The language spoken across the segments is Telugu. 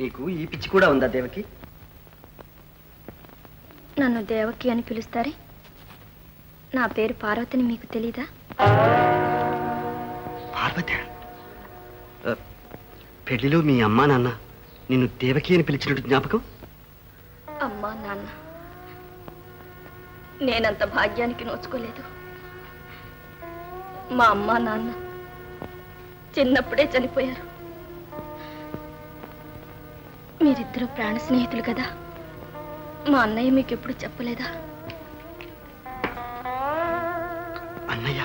నీకు ఈ పిచ్చి కూడా ఉందా దేవకి? నన్ను దేవకి అని పిలుస్తారే? నా పేరు పార్వతిని మీకు తెలీదా? పార్వతి? పెళ్ళిలో మీ అమ్మా నాన్న నిన్ను దేవకి అని పిలిచినట్టు జ్ఞాపకం? అమ్మా నాన్న నేనంత భాగ్యానికి నోచుకోలేదు. మా అమ్మా నాన్న చిన్నప్పుడే చనిపోయారు. మీరిద్దరూ ప్రాణ స్నేహితులు కదా. మా అన్నయ్య మీకు ఎప్పుడు చెప్పలేదా? అన్నయ్య.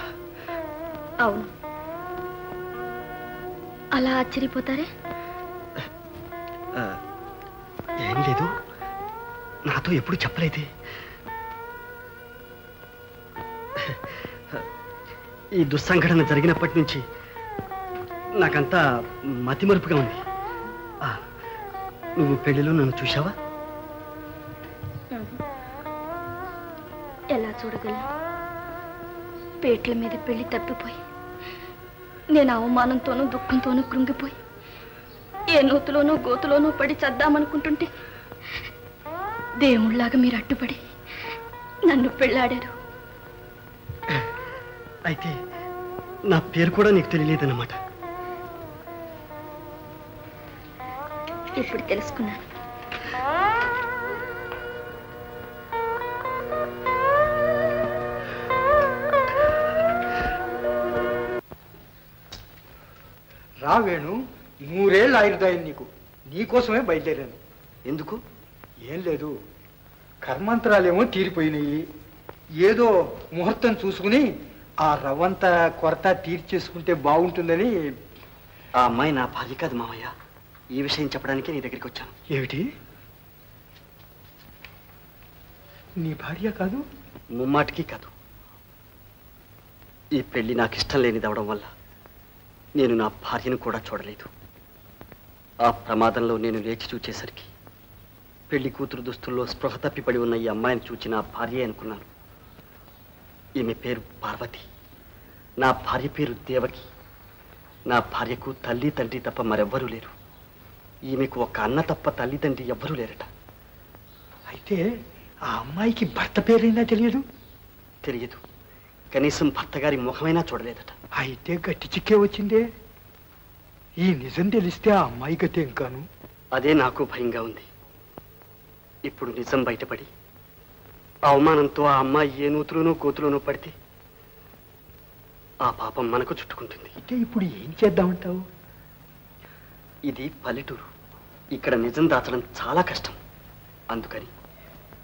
అవును. అలా ఆశ్చర్యపోతారే? ఏం లేదు. నాతో ఎప్పుడు చెప్పలేదే. ఈ దుస్సంఘటన జరిగినప్పటి నుంచి నాకంతా మతిమరుపుగా ఉంది. నువ్వు పెళ్ళిలో నన్ను చూశావా? ఎలా చూడగలను? పేట్ల మీద పెళ్ళి తప్పిపోయి నేను అవమానంతోనూ దుఃఖంతోనూ కృంగిపోయి ఏ నూతులోనూ గోతులోనూ పడి చద్దామనుకుంటుంటే దేవుళ్ళాగా మీరు అడ్డుపడి నన్ను పెళ్ళాడారు అయితే నా పేరు కూడా నీకు తెలియలేదన్నమాట. ఇప్పుడు తెలుసుకున్నాను. రా వేణు నూరేళ్ళు ఆయుర్దాయం నీకు. నీకోసమే బయలుదేరాను. ఎందుకు? ఏం లేదు. కర్మంతరాలేమో తీరిపోయినాయి. ఏదో ముహూర్తం చూసుకుని ఆ రవ్వంత కొరత తీర్చేసుకుంటే బాగుంటుందని ఆ అమ్మాయి నా భార్య కాదు మామయ్య ఈ విషయం చెప్పడానికి నీ దగ్గరికి వచ్చాను. ఏమిటి? నీ భార్య కాదు? ముమ్మాటికి కాదు. ఈ పెళ్ళి నాకు ఇష్టం లేనిదవడం వల్ల నేను నా భార్యను కూడా చూడలేదు. ఆ ప్రమాదంలో నేను లేచి చూచేసరికి పెళ్ళి కూతురు దుస్తుల్లో స్పృహ తప్పిపడి ఉన్న ఈ అమ్మాయిని చూచి నా భార్య అనుకున్నాను. ఈమె పేరు పార్వతి. నా భార్య పేరు దేవకి. నా భార్యకు తల్లి తండ్రి తప్ప మరెవ్వరూ లేరు. ఈమెకు ఒక అన్న తప్ప తల్లి తండ్రి ఎవ్వరూ లేరట. అయితే ఆ అమ్మాయికి భర్త పేరైనా తెలియదు? తెలియదు. కనీసం భర్త గారి ముఖమైనా చూడలేదట. అయితే గట్టి చిక్కే వచ్చిందే? ఈ నిజం తెలిస్తే ఆ అమ్మాయి గతే ఇంకాను అదే నాకు భయంగా ఉంది. ఇప్పుడు నిజం బయటపడి అవమానంతో ఆ అమ్మాయి ఏ నూతులోనూ కోతులోనూ పడితే ఆ పాపం మనకు చుట్టుకుంటుంది. అయితే ఇప్పుడు ఏం చేద్దామంటావు? ఇది పల్లెటూరు. ఇక్కడ నిజం దాచడం చాలా కష్టం. అందుకని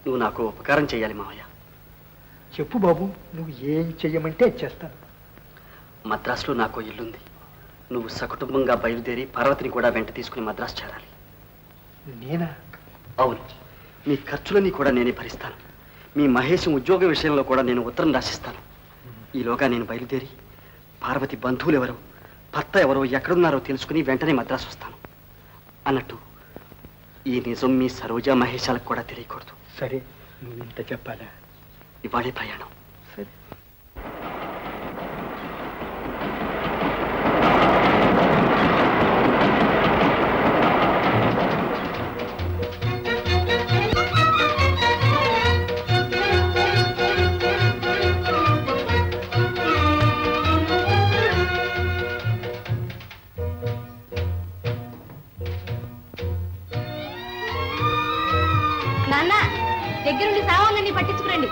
నువ్వు నాకు ఉపకారం చేయాలి మావయ్య. చెప్పు బాబు నువ్వు ఏం చెయ్యమంటే చేస్తాను. మద్రాసులో నాకు ఇల్లుంది. నువ్వు సకుటుంబంగా బయలుదేరి పార్వతిని కూడా వెంట తీసుకుని మద్రాసు చేరాలి. నేనా? అవును. మీ ఖర్చులన్నీ కూడా నేనే భరిస్తాను. మీ మహేష్ ఉద్యోగ విషయంలో కూడా నేను ఉత్తరం రాసిస్తాను. ఈలోగా నేను బయలుదేరి పార్వతి బంధువులు ఎవరో భర్త ఎవరో ఎక్కడున్నారో తెలుసుకుని వెంటనే మద్రాసు వస్తాను. అన్నట్టు ఈ నిజం మీ సరోజ మహేశాలకు కూడా తెలియకూడదు. సరే నువ్వు ఇంత చెప్పాలా? ఇవాళే ప్రయాణం. సరే. దగ్గరుండి సామాన్లన్నీ పట్టించుకురండి.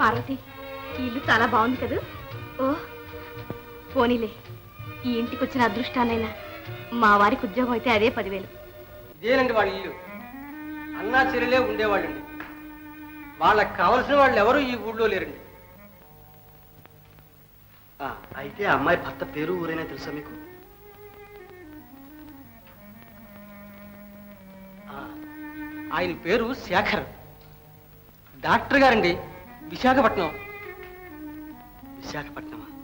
పార్వతి ఈ ఇల్లు చాలా బాగుంది కదా? ఓ పోనీలే. ఈ ఇంటికి వచ్చిన అదృష్టానైనా మా వారికి ఉద్యోగం అయితే అదే పదివేలు. ఇదేనండి వాళ్ళ ఇల్లు. అన్నా చెల్లెలే ఉండేవాళ్ళండి. వాళ్ళకి కావలసిన వాళ్ళు ఎవరు ఈ ఊళ్ళో లేరండి. ఆ, అయితే అమ్మాయి భర్త పేరు ఊరైనా తెలుసా మీకు? ఆ, ఆయన పేరు శేఖర్. డాక్టర్ గారండి విశాఖపట్నం. విశాఖపట్నమా?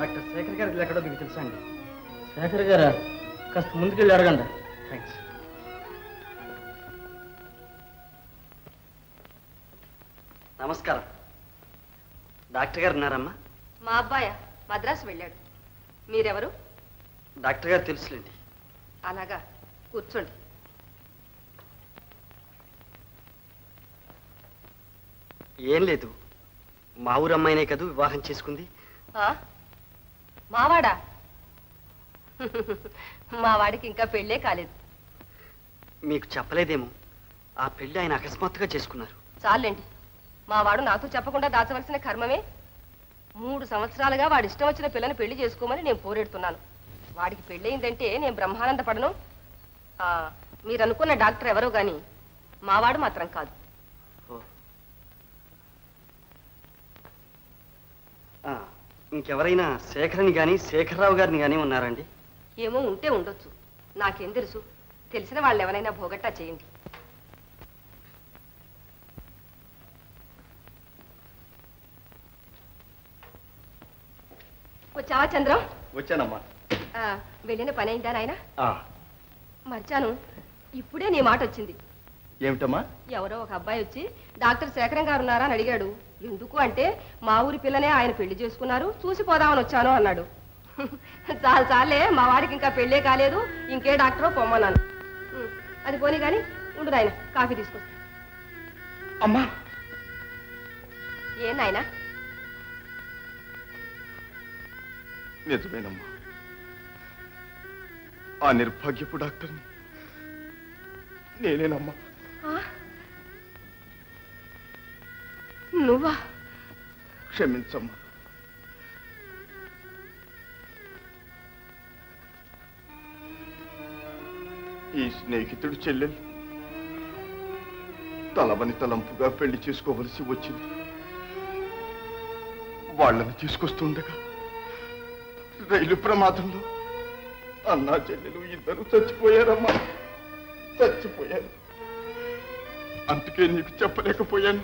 తెలుసండి శేఖర్ గారా కాస్త ముందుకెళ్ళి అడగండి. థ్యాంక్స్ నమస్కారం. డాక్టర్ గారు ఉన్నారమ్మా? మా అబ్బాయ మద్రాసు వెళ్ళాడు. మీరెవరు? డాక్టర్ గారు తెలుసులేండి. అలాగా కూర్చోండి. ఏం లేదు. మా ఊరు అమ్మాయినే కదూ వివాహం చేసుకుంది. ఆ? మావాడా? మా వాడికి ఇంకా పెళ్ళే కాలేదు. మీకు చెప్పలేదేమో ఆ పెళ్ళి ఆయన అకస్మాత్తుగా చేసుకున్నారు. చాలండి. మా వాడు నాతో చెప్పకుండా దాచవలసిన కర్మమే. మూడు సంవత్సరాలుగా వాడి ఇష్టం వచ్చిన పిల్లని పెళ్ళి చేసుకోమని నేను పోరెడుతున్నాను. వాడికి పెళ్ళయిందంటే నేను బ్రహ్మానంద పడను మీరు అనుకున్న డాక్టర్ ఎవరో గాని మావాడు మాత్రం కాదు ఓ. ఆ, ఇంకెవరైనా శేఖర్ని కానీ శేఖర్రావు గారిని కానీ ఉన్నారండి? ఏమో ఉంటే ఉండొచ్చు. నాకేం తెలుసు. తెలిసిన వాళ్ళు ఎవరైనా భోగట్టా చేయండి. వచ్చావా చంద్రం? వచ్చానమ్మా. ఆ, వెళ్ళిన పని అయిందా నాయన? ఆ, మర్చాను. ఇప్పుడే నీ మాట వచ్చింది ఏమిటమ్మా? ఎవరో ఒక అబ్బాయి వచ్చి డాక్టర్ శేఖరం గారు ఉన్నారా? అని అడిగాడు. ఎందుకు అంటే మా ఊరి పిల్లనే ఆయన పెళ్ళి చేసుకున్నారు చూసి పోదామని వచ్చాను అన్నాడు. చాలు చాలే మా వాడికి ఇంకా పెళ్ళే కాలేదు ఇంకే డాక్టరో పొమ్మన్నాను అది పోనీ కానీ ఉండు నాయన కాఫీ తీసుకొస్తా. అమ్మా! ఏ నాయనా? నిజమేనమ్మా. ఆ నిర్భాగ్యపు డాక్టర్ని నేనేనమ్మా? నువ్వా? క్షమించమ్మా. ఈ స్నేహితుడు చెల్లెలు తలవని తలంపుగా పెళ్ళి చేసుకోవలసి వచ్చింది. వాళ్ళని తీసుకొస్తుండగా రైలు ప్రమాదంలో అన్నా చెల్లెలు ఇద్దరు చచ్చిపోయారమ్మా. చచ్చిపోయారు. అందుకే నీకు చెప్పలేకపోయాను.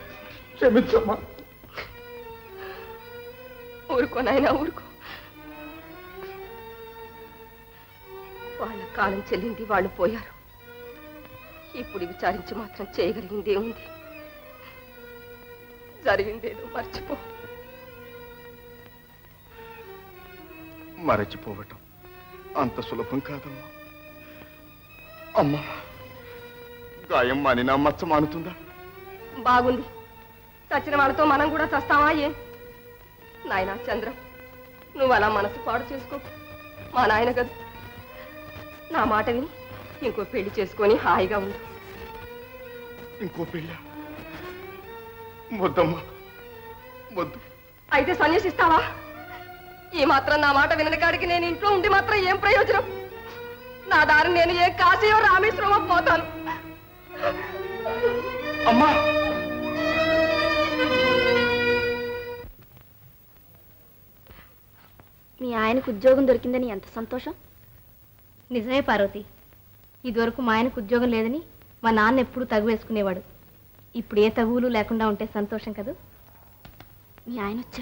క్షమించమ్మా. ఊరుకో నాయనా ఊరుకో. వాళ్ళ కాలం చెల్లింది వాళ్ళు పోయారు. ఇప్పుడు విచారించి మాత్రం చేయగలిగింది ఏముంది జరిగిందేదో మర్చిపో. మరచిపోవటం అంత సులభం కాదమ్మా. అమ్మా గాయం మానినా మచ్చ మానుతుందా? బాగుంది. చచ్చిన వాళ్ళతో మనం కూడా చస్తావా ఏ? నాయనా చంద్రం నువ్వు అలా మనసు పాడు చేసుకో మా నాయన కదా. నా మాట విని ఇంకో పెళ్ళి చేసుకొని హాయిగా ఉండు. ఇంకో పెళ్ళ? వద్దమ్మా. వద్దు. అయితే సన్యాసిస్తావా? ఈ మాత్రం నా మాట వినని కాడికి నేను ఇంట్లో ఉండి మాత్రం ఏం ప్రయోజనం? నా దారి నేను ఏ కాశీయో రామేశ్వరమో పోతాను. అమ్మా! మీ ఆయనకు ఉద్యోగం దొరికిందని ఎంత సంతోషం? నిజమే పార్వతి. ఇదివరకు మా ఆయనకు ఉద్యోగం లేదని మా నాన్న ఎప్పుడు తగు వేసుకునేవాడు. ఇప్పుడు ఏ తగువులు లేకుండా ఉంటే సంతోషం కదూ? మీ ఆయన వచ్చాడు.